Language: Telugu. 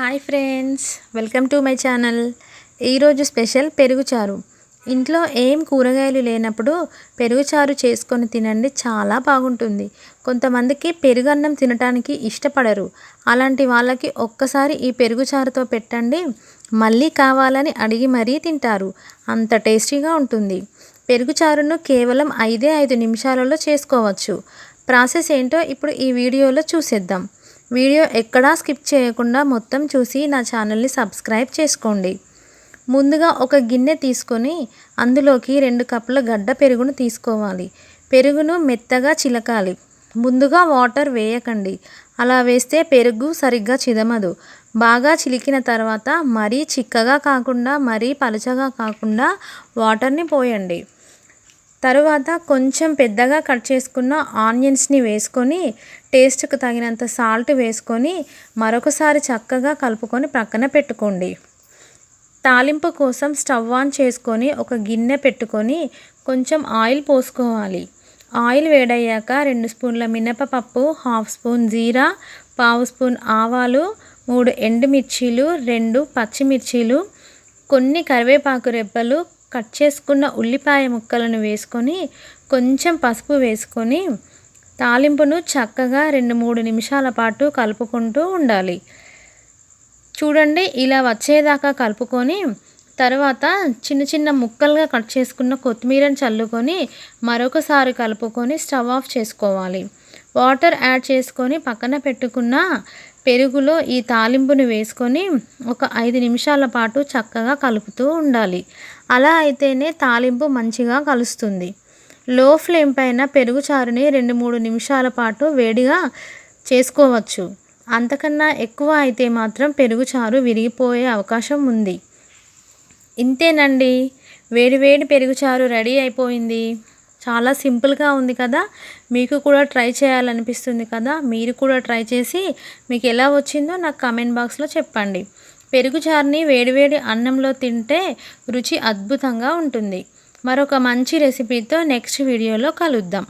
Hi friends welcome to my channel. ఈరోజు స్పెషల్ పెరుగుచారు ఇంట్లో ఏం కూరగాయలు లేనప్పుడు పెరుగుచారు చేసుకొని తినండి చాలా బాగుంటుంది. కొంతమందికి పెరుగన్నం తినడానికి ఇష్టపడరు. అలాంటి వాళ్ళకి ఒక్కసారి ఈ పెరుగుచారుతో పెట్టండి మళ్ళీ కావాలని అడిగి మరీ తింటారు. అంత టేస్టీగా ఉంటుంది. పెరుగుచారును కేవలం ఐదే ఐదు నిమిషాలలో చేసుకోవచ్చు. ప్రాసెస్ ఏంటో ఇప్పుడు ఈ వీడియోలో చూసేద్దాం. వీడియో ఎక్కడా స్కిప్ చేయకుండా మొత్తం చూసి నా ఛానల్ని సబ్స్క్రైబ్ చేసుకోండి. ముందుగా ఒక గిన్నె తీసుకొని అందులోకి రెండు కప్పుల గడ్డ పెరుగును తీసుకోవాలి. పెరుగును మెత్తగా చిలకాలి. ముందుగా వాటర్ వేయకండి. అలా వేస్తే పెరుగు సరిగ్గా చిదమదు. బాగా చిలికిన తర్వాత మరీ చిక్కగా కాకుండా మరీ పలుచగా కాకుండా వాటర్ని పోయండి. తరువాత కొంచెం పెద్దగా కట్ చేసుకున్న ఆనియన్స్ని వేసుకొని టేస్ట్కు తగినంత సాల్ట్ వేసుకొని మరొకసారి చక్కగా కలుపుకొని ప్రక్కన పెట్టుకోండి. తాలింపు కోసం స్టవ్ ఆన్ చేసుకొని ఒక గిన్నె పెట్టుకొని కొంచెం ఆయిల్ పోసుకోవాలి. ఆయిల్ వేడయ్యాక రెండు స్పూన్ల మినపపప్పు హాఫ్ స్పూన్ జీరా పావు స్పూన్ ఆవాలు మూడు ఎండుమిర్చీలు రెండు పచ్చిమిర్చీలు కొన్ని కరివేపాకు రెబ్బలు కట్ చేసుకున్న ఉల్లిపాయ ముక్కలను వేసుకొని కొంచెం పసుపు వేసుకొని తాలింపును చక్కగా రెండు మూడు నిమిషాల పాటు కలుపుకుంటూ ఉండాలి. చూడండి ఇలా వచ్చేదాకా కలుపుకొని తర్వాత చిన్న చిన్న ముక్కలుగా కట్ చేసుకున్న కొత్తిమీరను చల్లుకొని మరొకసారి కలుపుకొని స్టవ్ ఆఫ్ చేసుకోవాలి. వాటర్ యాడ్ చేసుకొని పక్కన పెట్టుకున్న పెరుగులో ఈ తాలింపుని వేసుకొని ఒక ఐదు నిమిషాల పాటు చక్కగా కలుపుతూ ఉండాలి. అలా అయితేనే తాలింపు మంచిగా కలుస్తుంది. లో ఫ్లేమ్ పైన పెరుగు చారుని రెండు మూడు నిమిషాల పాటు వేడిగా చేసుకోవచ్చు. అంతకన్నా ఎక్కువ అయితే మాత్రం పెరుగు చారు విరిగిపోయే అవకాశం ఉంది. ఇంతేనండి. వేడి వేడి పెరుగు చారు రెడీ అయిపోయింది. చాలా సింపుల్గా ఉంది కదా? మీకు కూడా ట్రై చేయాలనిపిస్తుంది కదా? మీరు కూడా ట్రై చేసి మీకు ఎలా వచ్చిందో నాకు కామెంట్ బాక్స్లో చెప్పండి. పెరుగు చారుని వేడివేడి అన్నంలో తింటే రుచి అద్భుతంగా ఉంటుంది. మరొక మంచి రెసిపీతో నెక్స్ట్ వీడియోలో కలుద్దాం.